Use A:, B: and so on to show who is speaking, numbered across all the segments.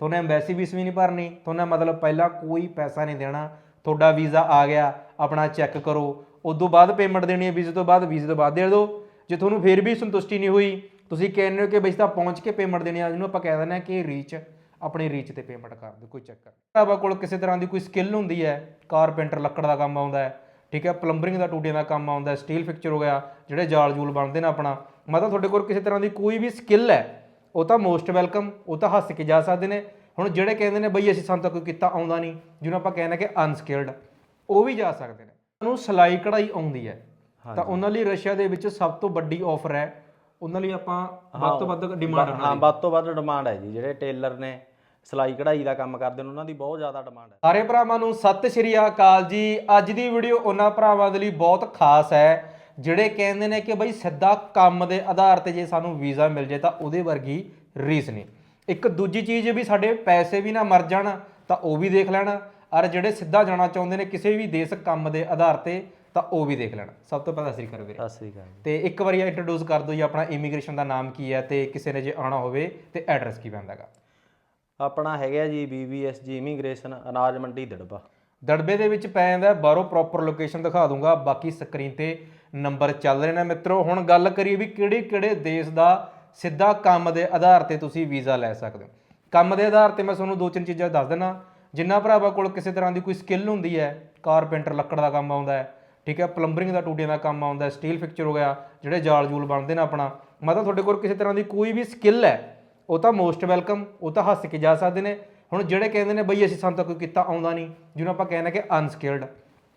A: ਤੁਹਾਨੂੰ embassy fees ਵੀ ਨਹੀਂ ਭਰਨੀ, ਤੁਹਾਨੂੰ ਮਤਲਬ ਪਹਿਲਾਂ ਕੋਈ ਪੈਸਾ ਨਹੀਂ ਦੇਣਾ, ਤੁਹਾਡਾ ਵੀਜ਼ਾ ਆ ਗਿਆ, ਆਪਣਾ ਚੈੱਕ ਕਰੋ, ਉਦੋਂ ਬਾਅਦ ਪੇਮੈਂਟ ਦੇਣੀ ਹੈ, ਵੀਜ਼ੇ ਤੋਂ ਬਾਅਦ, ਵੀਜ਼ੇ ਤੋਂ ਬਾਅਦ ਦੇ ਦਿਓ। ਜੇ ਤੁਹਾਨੂੰ ਫਿਰ ਵੀ ਸੰਤੁਸ਼ਟੀ ਨਹੀਂ ਹੋਈ, ਤੁਸੀਂ ਕਹਿੰਦੇ ਹੋ ਕਿ ਬਈ ਤਾਂ ਪਹੁੰਚ ਕੇ ਪੇਮੈਂਟ ਦੇਣੀ ਆ, ਜਿਹਨੂੰ ਆਪਾਂ ਕਹਿ ਦਿੰਦੇ ਆ ਕਿ ਰੀਚ ਆਪਣੀ ਰੀਚ ਤੇ ਪੇਮੈਂਟ ਕਰ ਦਿਓ, ਕੋਈ ਚੱਕਰ ਨਹੀਂ। ਭਰਾਵਾ ਕੋਲ ਕਿਸੇ ਤਰ੍ਹਾਂ ਦੀ ਕੋਈ ਸਕਿੱਲ ਹੁੰਦੀ ਹੈ ਕਾਰਪੈਂਟਰ ਲੱਕੜ ਦਾ ਕੰਮ ਆਉਂਦਾ ਹੈ, ਠੀਕ ਹੈ ਪਲੰਬਰਿੰਗ ਦਾ ਟੂਟੀਆਂ ਦਾ ਕੰਮ ਆਉਂਦਾ ਹੈ ਸਟੀਲ ਫਿਕਚਰ ਹੋ ਗਿਆ, ਜਿਹੜੇ ਜਾਲ ਜੂਲ ਬਣਦੇ ਨੇ ਆਪਣਾ, ਮਤਲਬ ਤੁਹਾਡੇ ਕੋਲ ਕਿਸੇ ਤਰ੍ਹਾਂ ਦੀ ਕੋਈ ਵੀ ਸਕਿੱਲ ਹੈ ਉਹ ਤਾਂ ਮੋਸਟ ਵੈਲਕਮ ਉਹ ਤਾਂ ਹੱਸ ਕੇ ਜਾ ਸਕਦੇ ਨੇ। ਹੁਣ ਜਿਹੜੇ ਕਹਿੰਦੇ ਨੇ ਬਈ ਅਸੀਂ ਸਾਨੂੰ ਤਾਂ ਕੋਈ ਕੀਤਾ ਆਉਂਦਾ ਨਹੀਂ ਜਿਹਨੂੰ ਆਪਾਂ ਕਹਿੰਦੇ ਕਿ ਅਨਸਕਿਲਡ ਉਹ ਵੀ ਜਾ ਸਕਦੇ ਨੇ। ਉਹਨੂੰ ਸਿਲਾਈ ਕਢਾਈ ਆਉਂਦੀ ਹੈ। ਤਾਂ ਉਹਨਾਂ ਲਈ ਰਸ਼ੀਆ ਦੇ ਵਿੱਚ ਸਭ ਤੋਂ ਵੱਡੀ ਆਫਰ ਹੈ। ਉਹਨਾਂ ਲਈ ਆਪਾਂ ਵੱਧ ਤੋਂ ਵੱਧ ਡਿਮਾਂਡ
B: ਹਾਂ ਵੱਧ ਤੋਂ ਵੱਧ ਡਿਮਾਂਡ ਹੈ ਜੀ। ਜਿਹੜੇ ਟੇਲਰ ਨੇ ਸਿਲਾਈ ਕਢਾਈ ਦਾ ਕੰਮ ਕਰਦੇ ਨੇ ਉਹਨਾਂ ਦੀ ਬਹੁਤ ਜ਼ਿਆਦਾ ਡਿਮਾਂਡ ਹੈ।
A: ਸਾਰੇ ਭਰਾਵਾਂ ਨੂੰ ਸਤਿ ਸ਼੍ਰੀ ਅਕਾਲ ਜੀ। ਅੱਜ ਦੀ ਵੀਡੀਓ ਉਹਨਾਂ ਭਰਾਵਾਂ ਦੇ ਲਈ ਬਹੁਤ ਖਾਸ ਹੈ। ਜਿਹੜੇ ਕਹਿੰਦੇ ਨੇ ਕਿ ਬਈ ਸਿੱਧਾ ਕੰਮ ਦੇ ਆਧਾਰ ਤੇ ਜੇ ਸਾਨੂੰ ਵੀਜ਼ਾ ਮਿਲ ਜੇ ਤਾਂ ਉਹਦੇ ਵਰਗੀ ਰੀਸ ਨਹੀਂ। ਇੱਕ ਦੂਜੀ ਚੀਜ਼ ਵੀ ਸਾਡੇ ਪੈਸੇ ਵੀ ਨਾ ਮਰ ਜਾਣ ਤਾਂ ਉਹ ਵੀ ਦੇਖ ਲੈਣ। ਔਰ ਜਿਹੜੇ ਸਿੱਧਾ ਜਾਣਾ ਚਾਹੁੰਦੇ ਨੇ ਕਿਸੇ ਵੀ ਦੇਸ਼ ਕੰਮ ਦੇ ਆਧਾਰ ਤੇ ਤਾਂ ਉਹ ਵੀ ਦੇਖ ਲੈਣ। ਸਭ ਤੋਂ ਪਹਿਲਾਂ ਸ੍ਰੀ ਕਰ ਵੀਰੇ।
B: ਸਤਿ ਸ੍ਰੀ ਅਕਾਲ ਜੀ।
A: ਤੇ ਇੱਕ ਵਾਰੀ ਇੰਟਰੋਡਿਊਸ ਕਰ ਦਿਓ ਜੀ ਆਪਣਾ ਇਮੀਗ੍ਰੇਸ਼ਨ ਦਾ ਨਾਮ ਕੀ ਹੈ ਤੇ ਕਿਸੇ ਨੇ ਜੇ ਆਉਣਾ ਹੋਵੇ ਤੇ ਐਡਰੈਸ ਕੀ ਪੈਂਦਾਗਾ
B: ਆਪਣਾ ਹੈਗਾ ਜੀ BBSG ਇਮੀਗ੍ਰੇਸ਼ਨ ਅਨਾਜ ਮੰਡੀ ਦੜਬਾ।
A: ਦੜਬੇ ਦੇ ਵਿੱਚ ਪੈ ਜਾਂਦਾ ਬਾਹਰੋਂ ਪ੍ਰੋਪਰ ਲੋਕੇਸ਼ਨ ਦਿਖਾ ਦੂੰਗਾ ਬਾਕੀ ਸਕਰੀਨ ਤੇ ਨੰਬਰ ਚੱਲ ਰਹੇ ਨੇ ਮਿੱਤਰੋ। ਹੁਣ ਗੱਲ ਕਰੀਏ ਵੀ ਕਿਹੜੇ ਕਿਹੜੇ ਦੇਸ਼ ਦਾ ਸਿੱਧਾ ਕੰਮ ਦੇ ਆਧਾਰ ਤੇ ਤੁਸੀਂ ਵੀਜ਼ਾ ਲੈ ਸਕਦੇ ਹੋ। ਕੰਮ ਦੇ ਆਧਾਰ ਤੇ ਮੈਂ ਤੁਹਾਨੂੰ ਦੋ ਤਿੰਨ ਚੀਜ਼ਾਂ ਦੱਸ ਦਿੰਦਾ। ਜਿੰਨਾ ਭਰਾਵਾ ਕੋਲ ਕਿਸੇ ਤਰ੍ਹਾਂ ਦੀ ਕੋਈ ਸਕਿੱਲ ਹੁੰਦੀ ਹੈ ਕਾਰਪੈਂਟਰ ਲੱਕੜ ਦਾ ਕੰਮ ਆਉਂਦਾ ਹੈ, ਠੀਕ ਹੈ ਪਲੰਬਰਿੰਗ ਦਾ ਟੂਟੀਆਂ ਦਾ ਕੰਮ ਆਉਂਦਾ ਸਟੀਲ ਫਿਕਚਰ ਹੋ ਗਿਆ, ਜਿਹੜੇ ਜਾਲ ਜੂਲ ਬਣਦੇ ਨੇ ਆਪਣਾ। ਮਤਲਬ ਤੁਹਾਡੇ ਕੋਲ ਕਿਸੇ ਤਰ੍ਹਾਂ ਦੀ ਕੋਈ ਵੀ ਸਕਿੱਲ ਹੈ, ਉਹ ਤਾਂ ਮੋਸਟ ਵੈਲਕਮ ਉਹ ਤਾਂ ਹੱਸ ਕੇ ਜਾ ਸਕਦੇ ਨੇ। ਹੁਣ ਜਿਹੜੇ ਕਹਿੰਦੇ ਨੇ ਬਈ ਅਸੀਂ ਸਾਨੂੰ ਤਾਂ ਕੋਈ ਕੀਤਾ ਆਉਂਦਾ ਨਹੀਂ, ਜਿਹਨੂੰ ਆਪਾਂ ਕਹਿੰਦੇ ਕਿ ਅਨਸਕਿਲਡ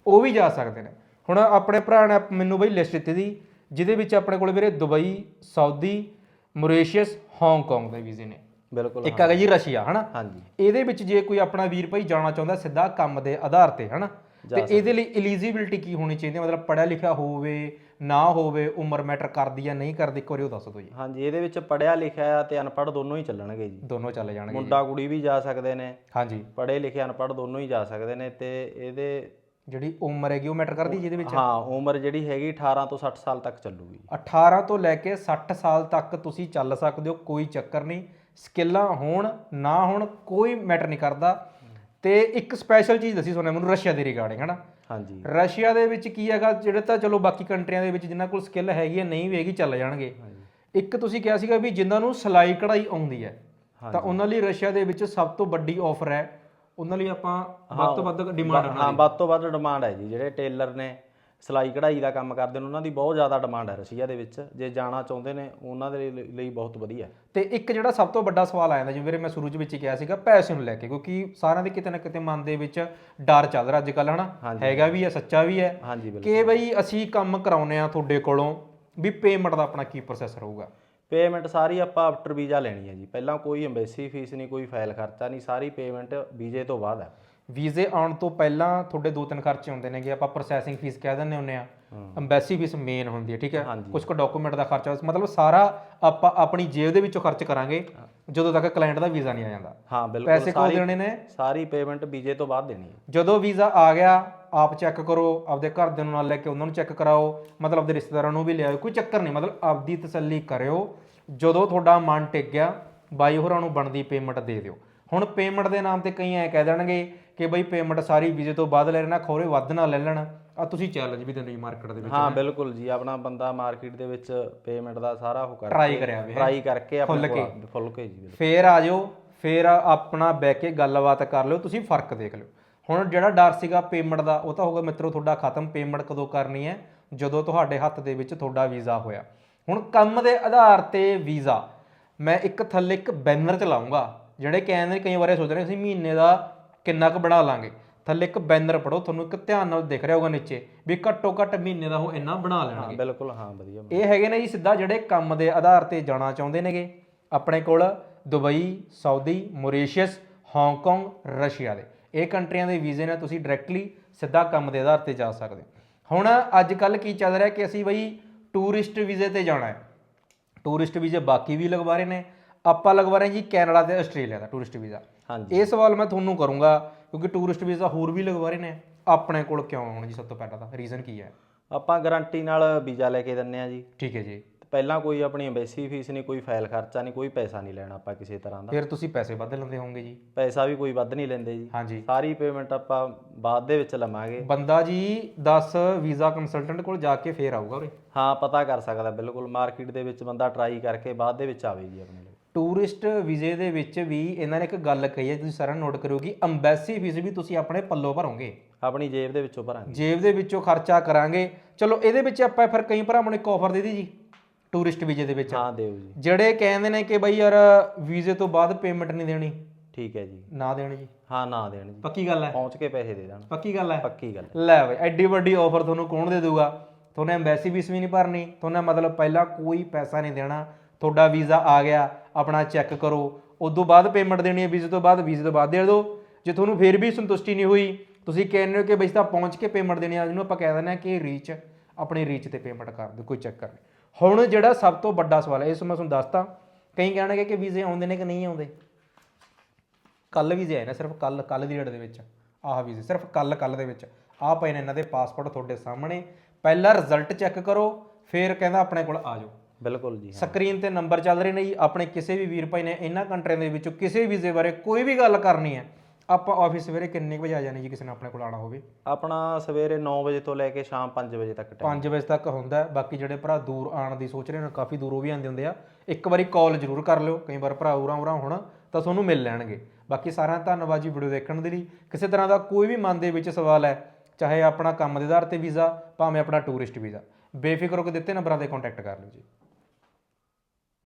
A: ਉਹ ਵੀ ਜਾ ਸਕਦੇ ਨੇ। ਹੁਣ ਆਪਣੇ ਭਰਾ ਨੇ ਮੈਨੂੰ ਬਈ ਲਿਸਟ ਦਿੱਤੀ ਦੀ ਜਿਹਦੇ ਵਿੱਚ ਆਪਣੇ ਕੋਲ ਵੀਰੇ ਦੁਬਈ ਸਾਊਦੀ ਮੋਰੀਸ਼ੀਅਸ ਹਾਂਗਕਾਂਗ ਦੇ ਵੀਜ਼ੇ ਨੇ।
B: ਬਿਲਕੁਲ
A: ਇੱਕ ਹੈਗਾ ਜੀ ਰਸ਼ੀਆ ਹਨਾ?
B: ਹਾਂਜੀ।
A: ਇਹਦੇ ਵਿੱਚ ਜੇ ਕੋਈ ਆਪਣਾ ਵੀਰ ਭਾਈ ਜਾਣਾ ਚਾਹੁੰਦਾ ਸਿੱਧਾ ਕੰਮ ਦੇ ਆਧਾਰ ਤੇ ਹਨਾ? ਤੇ ਇਹਦੇ ਲਈ ਐਲੀਜੀਬਿਲਟੀ ਕੀ ਹੋਣੀ ਚਾਹੀਦੀ ਹੈ? ਮਤਲਬ ਪੜਿਆ ਲਿਖਿਆ ਹੋਵੇ ਨਾ ਹੋਵੇ ਉਮਰ ਮੈਟਰ ਕਰਦੀ ਜਾਂ ਨਹੀਂ ਕਰਦੀ ਇੱਕ ਵਾਰੀ ਉਹ ਦੱਸ ਦਿਓ ਜੀ।
B: ਹਾਂਜੀ ਇਹਦੇ ਵਿੱਚ ਪੜਿਆ ਲਿਖਿਆ ਤੇ ਅਨਪੜ੍ਹ ਦੋਨੋਂ ਹੀ ਚੱਲਣਗੇ ਜੀ।
A: ਦੋਨੋਂ ਚੱਲ ਜਾਣਗੇ
B: ਮੁੰਡਾ ਕੁੜੀ ਵੀ ਜਾ ਸਕਦੇ ਨੇ।
A: ਹਾਂਜੀ।
B: ਪੜ੍ਹੇ ਲਿਖੇ ਅਨਪੜ੍ਹ ਦੋਨੋਂ ਹੀ ਜਾ ਸਕਦੇ ਨੇ ਤੇ ਇਹਦੇ
A: ਜਿਹੜੀ ਉਮਰ ਹੈਗੀ ਉਹ ਮੈਟਰ ਕਰਦੀ ਜਿਹਦੇ ਵਿੱਚ?
B: ਹਾਂ ਉਮਰ ਜਿਹੜੀ ਹੈਗੀ 18 ਤੋਂ 60 ਸਾਲ ਤੱਕ ਚੱਲੂਗੀ।
A: 18 ਤੋਂ ਲੈ ਕੇ 60 ਸਾਲ ਤੱਕ ਤੁਸੀਂ ਚੱਲ ਸਕਦੇ ਹੋ ਕੋਈ ਚੱਕਰ ਨਹੀਂ। ਸਕਿੱਲਾਂ ਹੋਣ ਨਾ ਹੋਣ ਕੋਈ ਮੈਟਰ ਨਹੀਂ ਕਰਦਾ। ਤੇ ਇੱਕ ਸਪੈਸ਼ਲ ਚੀਜ਼ ਦੱਸੀ ਸੋਨੇ ਮੈਨੂੰ ਰਸ਼ੀਆ ਦੇ ਰਿਗਾਰਡਿੰਗ ਹਨਾ?
B: ਹਾਂਜੀ।
A: ਰਸ਼ੀਆ ਦੇ ਵਿੱਚ ਕੀ ਹੈਗਾ ਜਿਹੜੇ ਤਾਂ ਚਲੋ ਬਾਕੀ ਕੰਟਰੀਆਂ ਦੇ ਵਿੱਚ ਜਿਨ੍ਹਾਂ ਕੋਲ ਸਕਿੱਲ ਹੈਗੀ ਹੈ ਨਹੀਂ ਵੀ ਹੈਗੀ ਚੱਲ ਜਾਣਗੇ। ਇੱਕ ਤੁਸੀਂ ਕਿਹਾ ਸੀਗਾ ਵੀ ਜਿਨ੍ਹਾਂ ਨੂੰ ਸਿਲਾਈ ਕਢਾਈ ਆਉਂਦੀ ਹੈ ਤਾਂ ਉਹਨਾਂ ਲਈ ਰਸ਼ੀਆ ਦੇ ਵਿੱਚ ਸਭ ਤੋਂ ਵੱਡੀ ਆਫਰ ਹੈ ਉਹਨਾਂ ਲਈ ਆਪਾਂ ਵੱਧ ਤੋਂ ਵੱਧ ਡਿਮਾਂਡ
B: ਹਾਂ ਵੱਧ ਤੋਂ ਵੱਧ ਡਿਮਾਂਡ ਹੈ ਜੀ। ਜਿਹੜੇ ਟੇਲਰ ਨੇ ਸਿਲਾਈ ਕਢਾਈ ਦਾ ਕੰਮ ਕਰਦੇ ਨੇ ਉਹਨਾਂ ਦੀ ਬਹੁਤ ਜ਼ਿਆਦਾ ਡਿਮਾਂਡ ਹੈ ਰਸ਼ੀਆ ਦੇ ਵਿੱਚ। ਜੇ ਜਾਣਾ ਚਾਹੁੰਦੇ ਨੇ ਉਹਨਾਂ ਦੇ ਲਈ- ਬਹੁਤ ਵਧੀਆ ਹੈ।
A: ਤੇ ਇੱਕ ਜਿਹੜਾ ਸਭ ਤੋਂ ਵੱਡਾ ਸਵਾਲ ਆ ਜਾਂਦਾ ਜਿਵੇਂ ਵੀਰੇ ਮੈਂ ਸ਼ੁਰੂ ਵਿੱਚ ਹੀ ਕਿਹਾ ਸੀਗਾ ਪੈਸੇ ਨੂੰ ਲੈ ਕੇ। ਕਿਉਂਕਿ ਸਾਰਿਆਂ ਦੇ ਕਿਤੇ ਨਾ ਕਿਤੇ ਮਨ ਦੇ ਵਿੱਚ ਡਰ ਚੱਲ ਰਿਹਾ ਅੱਜ ਕੱਲ ਹਨਾ ਹੈਗਾ ਵੀ ਹੈ ਸੱਚਾ ਵੀ ਹੈ ਕਿ ਬਈ ਅਸੀਂ ਕੰਮ ਕਰਾਉਨੇ ਆ ਤੁਹਾਡੇ ਕੋਲੋਂ ਵੀ ਪੇਮੈਂਟ ਦਾ ਆਪਣਾ ਕੀ ਪ੍ਰੋਸੈਸ ਰਹੂਗਾ।
B: ਪੇਮੈਂਟ ਸਾਰੀ ਆਪਾਂ ਆਫਟਰ ਵੀਜ਼ਾ ਲੈਣੀ ਹੈ ਜੀ। ਪਹਿਲਾਂ ਕੋਈ ਐਮਬੈਸੀ ਫੀਸ ਨਹੀਂ ਕੋਈ ਫਾਈਲ ਖਰਚਾ ਨਹੀਂ ਸਾਰੀ ਪੇਮੈਂਟ ਵੀਜ਼ੇ ਤੋਂ ਬਾਅਦ ਹੈ।
A: ਵੀਜ਼ੇ ਆਉਣ ਤੋਂ ਪਹਿਲਾਂ ਤੁਹਾਡੇ ਦੋ ਤਿੰਨ ਖਰਚੇ ਹੁੰਦੇ ਨੇਗੇ ਆਪਾਂ ਪ੍ਰੋਸੈਸਿੰਗ ਫੀਸ ਕਹਿ ਦਿੰਦੇ ਹੁੰਨੇ ਆ। ਐਮਬੈਸੀ ਫੀਸ ਮੇਨ ਹੁੰਦੀ ਹੈ ਠੀਕ ਹੈ? ਕੁਝ ਕੁ ਡਾਕੂਮੈਂਟ ਦਾ ਖਰਚਾ ਮਤਲਬ ਸਾਰਾ ਆਪਾਂ ਆਪਣੀ ਜੇਬ ਦੇ ਵਿੱਚੋਂ ਖਰਚ ਕਰਾਂਗੇ ਜਦੋਂ ਤੱਕ ਕਲਾਇੰਟ ਦਾ ਵੀਜ਼ਾ ਨਹੀਂ ਆ ਜਾਂਦਾ।
B: ਹਾਂ ਬਿਲਕੁਲ।
A: ਪੈਸੇ ਕੋਲ ਦੇਣੇ ਨੇ?
B: ਸਾਰੀ ਪੇਮੈਂਟ ਵੀਜ਼ੇ ਤੋਂ ਬਾਅਦ ਦੇਣੀ ਹੈ।
A: ਜਦੋਂ ਵੀਜ਼ਾ ਆ ਗਿਆ ਆਪ ਚੈੱਕ ਕਰੋ ਆਪਦੇ ਘਰ ਦੇ ਨਾਲ ਲੈ ਕੇ ਉਹਨਾਂ ਨੂੰ ਚੈੱਕ ਕਰਾਓ ਮਤਲਬ ਆਪਦੇ ਰਿਸ਼ਤੇਦਾਰਾਂ ਨੂੰ ਵੀ ਲਿਆਓ ਕੋਈ ਚੱਕਰ ਨਹੀਂ ਮਤਲਬ ਆਪਦੀ ਤਸੱਲੀ ਕਰਿਓ। ਜਦੋਂ ਤੁਹਾਡਾ ਮਨ ਟਿਕ ਗਿਆ ਬਾਈ ਹੋਰਾਂ ਨੂੰ ਬਣਦੀ ਪੇਮੈਂਟ ਦੇ ਦਿਓ। ਹੁਣ ਪੇਮੈਂਟ ਦੇ ਨਾਮ ਤੇ ਕਈ ਐ ਕਹਿ ਦੇਣਗੇ ਕਿ ਬਈ ਪੇਮੈਂਟ ਸਾਰੀ ਵੀਜ਼ੇ ਤੋਂ ਬਾਅਦ ਲੈ ਲੈਣਾ ਖੋਰੇ ਵੱਧ ਨਾ ਲੈ ਲੈਣ। ਆ ਤੁਸੀਂ ਚੈਲੰਜ ਵੀ ਦਿੰਦੇ ਜੀ ਮਾਰਕੀਟ ਦੇ ਵਿੱਚ
B: ਹਾਂ ਬਿਲਕੁਲ ਜੀ। ਆਪਣਾ ਬੰਦਾ ਮਾਰਕੀਟ ਦੇ ਵਿੱਚ ਪੇਮੈਂਟ ਦਾ ਸਾਰਾ ਉਹ ਕਰ
A: ਟਰਾਈ ਕਰਿਆ ਵੇ
B: ਟਰਾਈ ਕਰਕੇ ਆਪਣੇ ਕੋਲ ਫੁੱਲ ਕੇ ਜੀ
A: ਫੇਰ ਆ ਜਾਓ ਫੇਰ ਆਪਣਾ ਬਹਿ ਕੇ ਗੱਲਬਾਤ ਕਰ ਲਿਓ ਤੁਸੀਂ ਫ਼ਰਕ ਦੇਖ ਲਿਓ। ਹੁਣ ਜਿਹੜਾ ਡਰ ਸੀਗਾ ਪੇਮੈਂਟ ਦਾ ਉਹ ਤਾਂ ਹੋਗਾ ਮਿੱਤਰੋ ਤੁਹਾਡਾ ਖਤਮ। ਪੇਮੈਂਟ ਕਦੋਂ ਕਰਨੀ ਹੈ? ਜਦੋਂ ਤੁਹਾਡੇ ਹੱਥ ਦੇ ਵਿੱਚ ਤੁਹਾਡਾ ਵੀਜ਼ਾ ਹੋਇਆ। ਹੁਣ ਕੰਮ ਦੇ ਆਧਾਰ ਤੇ ਵੀਜ਼ਾ। ਮੈਂ ਇੱਕ ਥੱਲੇ ਇੱਕ ਬੈਨਰ ਚਲਾਉਂਗਾ ਜਿਹੜੇ ਕਹਿੰਦੇ ਕਈ ਵਾਰੀ ਸੋਚਦੇ ਨੇ ਅਸੀਂ ਮਹੀਨੇ ਦਾ ਕਿੰਨਾ ਕੁ ਬਣਾ ਲਾਂਗੇ। ਥੱਲੇ ਇੱਕ ਬੈਨਰ ਪੜੋ ਤੁਹਾਨੂੰ ਇੱਕ ਧਿਆਨ ਨਾਲ ਦਿਖ ਰਿਹਾ ਹੋਗਾ ਨੀਚੇ ਵੀ ਘੱਟੋ ਘੱਟ ਮਹੀਨੇ ਦਾ ਉਹ ਇੰਨਾ ਬਣਾ ਲੈਣਗੇ।
B: ਹਾਂ ਬਿਲਕੁਲ ਹਾਂ ਵਧੀਆ
A: ਇਹ ਹੈਗੇ ਨੇ ਜੀ ਸਿੱਧਾ ਜਿਹੜੇ ਕੰਮ ਦੇ ਆਧਾਰ ਤੇ ਜਾਣਾ ਚਾਹੁੰਦੇ ਨੇਗੇ। ਆਪਣੇ ਕੋਲ Dubai Saudi Mauritius Hong Kong Russia ਦੇ। ਇਹ ਕੰਟਰੀਆਂ ਦੇ ਵੀਜ਼ੇ ਨੇ ਤੁਸੀਂ ਡਾਇਰੈਕਟਲੀ ਸਿੱਧਾ ਕੰਮ ਦੇ ਆਧਾਰ ਤੇ ਜਾ ਸਕਦੇ ਹੋ। ਹੁਣ ਅੱਜ ਕੱਲ ਕੀ ਚੱਲ ਰਿਹਾ ਕਿ ਅਸੀਂ ਬਈ ਟੂਰਿਸਟ ਵੀਜ਼ੇ ਤੇ ਜਾਣਾ ਹੈ। ਟੂਰਿਸਟ ਵੀਜ਼ੇ ਬਾਕੀ ਵੀ ਲਗਵਾ ਰਹੇ ਨੇ ਆਪਾਂ ਲਗਵਾ ਰਹੇ ਜੀ ਕੈਨੇਡਾ ਤੇ ਆਸਟ੍ਰੇਲੀਆ ਦਾ ਟੂਰਿਸਟ ਵੀਜ਼ਾ
B: ਹਾਂਜੀ।
A: ਇਹ ਸਵਾਲ ਮੈਂ ਤੁਹਾਨੂੰ ਕਰੂੰਗਾ ਕਿਉਂਕਿ ਟੂਰਿਸਟ ਵੀਜ਼ਾ ਹੋਰ ਵੀ ਲਗਵਾ ਰਹੇ ਨੇ। ਆਪਣੇ ਕੋਲ ਕਿਉਂ ਆਉਣ ਜੀ ਸਭ ਤੋਂ ਪਹਿਲਾਂ ਤਾਂ? ਰੀਜ਼ਨ ਕੀ ਹੈ?
B: ਆਪਾਂ ਗਾਰੰਟੀ ਨਾਲ ਵੀਜ਼ਾ ਲੈ ਕੇ ਦਿੰਨੇ ਆ ਜੀ।
A: ਠੀਕ ਹੈ ਜੀ।
B: ਪਹਿਲਾਂ ਕੋਈ ਆਪਣੀ ਐਮਬੈਸੀ ਫੀਸ ਨਹੀਂ ਕੋਈ ਫਾਈਲ ਖਰਚਾ ਨਹੀਂ ਕੋਈ ਪੈਸਾ ਨਹੀਂ ਲੈਣਾ ਆਪਾਂ ਕਿਸੇ ਤਰ੍ਹਾਂ ਦਾ।
A: ਫਿਰ ਤੁਸੀਂ ਪੈਸੇ ਵੱਧ ਲੈਂਦੇ ਹੋਵੋਗੇ ਜੀ।
B: ਪੈਸਾ ਵੀ ਕੋਈ ਵੱਧ ਨਹੀਂ ਲੈਂਦੇ ਜੀ।
A: ਹਾਂਜੀ।
B: ਸਾਰੀ ਪੇਮੈਂਟ ਆਪਾਂ ਬਾਅਦ ਦੇ ਵਿੱਚ ਲਵਾਂਗੇ।
A: ਬੰਦਾ ਜੀ 10 ਵੀਜ਼ਾ ਕੰਸਲਟੈਂਟ ਕੋਲ ਜਾ ਕੇ ਫੇਰ ਆਊਗਾ ਉਰੇ।
B: ਹਾਂ ਪਤਾ ਕਰ ਸਕਦਾ ਬਿਲਕੁਲ ਮਾਰਕੀਟ ਦੇ ਵਿੱਚ ਬੰਦਾ ਟਰਾਈ ਕਰਕੇ ਬਾਅਦ ਦੇ ਵਿੱਚ ਆਵੇ ਜੀ ਆਪਣੇ
A: ਟੂਰਿਸਟ ਵੀਜ਼ੇ ਦੇ ਵਿੱਚ ਵੀ ਇਹਨਾਂ ਨੇ ਇੱਕ ਗੱਲ ਕਹੀ ਹੈ ਤੁਸੀਂ ਸਾਰਿਆਂ ਨੋਟ ਕਰਿਓ ਕਿ ਅੰਬੈਸੀ ਫੀਸ ਵੀ ਤੁਸੀਂ ਆਪਣੇ ਪੱਲੋਂ ਭਰੋਗੇ।
B: ਆਪਣੀ ਜੇਬ ਦੇ ਵਿੱਚੋਂ ਭਰਾਂਗੇ।
A: ਜੇਬ ਦੇ ਵਿੱਚੋਂ ਖਰਚਾ ਕਰਾਂਗੇ। ਚਲੋ ਇਹਦੇ ਵਿੱਚ ਆਪਾਂ ਫਿਰ ਕਈ ਭਰਾਵਾਂ ਨੂੰ ਇੱਕ ਆਫਰ ਦੇ ਦੀ ਜੀ ਟੂਰਿਸਟ ਵੀਜ਼ੇ ਦੇ ਵਿੱਚ।
B: ਹਾਂ ਦਿਓ ਜੀ।
A: ਜਿਹੜੇ ਕਹਿੰਦੇ ਨੇ ਕਿ ਬਈ ਯਾਰ ਵੀਜ਼ੇ ਤੋਂ ਬਾਅਦ ਪੇਮੈਂਟ ਨਹੀਂ ਦੇਣੀ।
B: ਠੀਕ ਹੈ ਜੀ।
A: ਨਾ ਦੇਣ ਜੀ।
B: ਹਾਂ ਨਾ ਦੇਣ ਜੀ।
A: ਪੱਕੀ ਗੱਲ ਹੈ।
B: ਪਹੁੰਚ ਕੇ ਪੈਸੇ ਦੇ ਦੇਣ।
A: ਪੱਕੀ ਗੱਲ ਹੈ।
B: ਪੱਕੀ ਗੱਲ।
A: ਲੈ ਬਈ ਐਡੀ ਵੱਡੀ ਆਫਰ ਤੁਹਾਨੂੰ ਕੌਣ ਦੇ ਦੂਗਾ ਤੁਹਾਨੂੰ ਐਮਬੈਸੀ ਫੀਸ ਵੀ ਨਹੀਂ ਭਰਨੀ। ਤੁਹਾਨੂੰ ਮਤਲਬ ਪਹਿਲਾਂ ਕੋਈ ਪੈਸਾ ਨਹੀਂ ਦੇਣਾ। ਤੁਹਾਡਾ ਵੀਜ਼ਾ ਆ ਗਿਆ। ਆਪਣਾ ਚੈੱਕ ਕਰੋ। ਉਦੋਂ ਬਾਅਦ ਪੇਮੈਂਟ ਦੇਣੀ ਹੈ ਵੀਜ਼ੇ ਤੋਂ ਬਾਅਦ ਵੀਜ਼ੇ ਤੋਂ ਬਾਅਦ ਦੇ ਦਿਓ। ਜੇ ਤੁਹਾਨੂੰ ਫਿਰ ਵੀ ਸੰਤੁਸ਼ਟੀ ਨਹੀਂ ਹੋਈ, ਤੁਸੀਂ ਕਹਿੰਦੇ ਹੋ ਕਿ ਬਈ ਤਾਂ ਪਹੁੰਚ ਕੇ ਪੇਮੈਂਟ ਦੇਣੀ ਆ ਜਿਹਨੂੰ ਆਪਾਂ ਕਹਿ ਦਿੰਦੇ ਆ ਕਿ ਰੀਚ ਆਪਣੀ ਰੀਚ ਤੇ ਪੇਮੈਂਟ ਕਰ ਦਿਓ, ਕੋਈ ਚੱਕਰ ਨਹੀਂ। ਹੁਣ ਜਿਹੜਾ ਸਭ ਤੋਂ ਵੱਡਾ ਸਵਾਲ ਹੈ, ਇਸ ਮੈਂ ਤੁਹਾਨੂੰ ਦੱਸਤਾ ਕਈ ਕਹਿਣਗੇ ਕਿ ਵੀਜ਼ੇ ਆਉਂਦੇ ਨੇ ਕਿ ਨਹੀਂ ਆਉਂਦੇ? ਕੱਲ ਵੀਜ਼ੇ ਆਏ ਨੇ, ਸਿਰਫ ਕੱਲ ਕੱਲ ਦੀ ਡੇਟ ਦੇ ਵਿੱਚ। ਆਹ ਵੀਜ਼ੇ, ਸਿਰਫ ਕੱਲ ਕੱਲ ਦੇ ਵਿੱਚ। ਆਹ ਪਏ ਨੇ ਇਹਨਾਂ ਦੇ ਪਾਸਪੋਰਟ ਤੁਹਾਡੇ ਸਾਹਮਣੇ। ਪਹਿਲਾਂ ਰਿਜ਼ਲਟ ਚੈੱਕ ਕਰੋ, ਫਿਰ ਕਹਿੰਦਾ ਆਪਣੇ ਕੋਲ ਆ ਜਾਓ।
B: ਬਿਲਕੁਲ ਜੀ
A: ਸਕਰੀਨ ਤੇ ਨੰਬਰ ਚੱਲ ਰਹੇ ਨੇ ਜੀ। ਆਪਣੇ ਕਿਸੇ ਵੀ ਵੀਰ ਭਾਈ ਨੇ ਇਹਨਾਂ ਕੰਟਰੀਆਂ ਦੇ ਵਿੱਚੋਂ ਕਿਸੇ ਵੀਜ਼ੇ ਬਾਰੇ ਕੋਈ ਵੀ ਗੱਲ ਕਰਨੀ ਹੈ ਆਪਾਂ ਆਫਿਸ ਸਵੇਰੇ ਕਿੰਨੇ ਕੁ ਵਜੇ ਆ ਜਾਣੀ ਜੀ ਕਿਸੇ ਨੇ ਆਪਣੇ ਕੋਲ ਆਣਾ ਹੋਵੇ?
B: ਆਪਣਾ ਸਵੇਰੇ 9 ਵਜੇ ਤੋਂ ਲੈ ਕੇ ਸ਼ਾਮ 5 ਵਜੇ ਤੱਕ ਟਾਈਮ
A: 5 ਵਜੇ ਤੱਕ ਹੁੰਦਾ ਹੈ। ਬਾਕੀ ਜਿਹੜੇ ਭਰਾ ਦੂਰ ਆਣ ਦੀ ਸੋਚ ਰਹੇ ਨੇ ਕਾਫੀ ਦੂਰੋਂ ਵੀ ਆਉਂਦੇ ਹੁੰਦੇ ਆ ਇੱਕ ਵਾਰੀ ਕਾਲ ਜ਼ਰੂਰ ਕਰ ਲਿਓ। ਕਈ ਵਾਰ ਭਰਾ ਉਰਾਂ ਉਰਾਂ ਹੋਣ ਤਾਂ ਤੁਹਾਨੂੰ ਮਿਲ ਲੈਣਗੇ। ਬਾਕੀ ਸਾਰਿਆਂ ਦਾ ਧੰਨਵਾਦ ਜੀ ਵੀਡੀਓ ਦੇਖਣ ਦੇ ਲਈ। ਕਿਸੇ ਤਰ੍ਹਾਂ ਦਾ ਕੋਈ ਵੀ ਮਨ ਦੇ ਵਿੱਚ ਸਵਾਲ ਹੈ ਚਾਹੇ ਆਪਣਾ ਕੰਮ ਦੇ ਆਧਾਰ ਤੇ ਵੀਜ਼ਾ ਭਾਵੇਂ ਆਪਣਾ ਟੂਰਿਸਟ ਵੀਜ਼ਾ ਬੇਫਿਕਰ ਹੋ ਕੇ ਦਿੱਤੇ ਨੰਬਰਾਂ ਤੇ ਕੰਟੈਕਟ ਕਰ ਲਿਓ ਜੀ।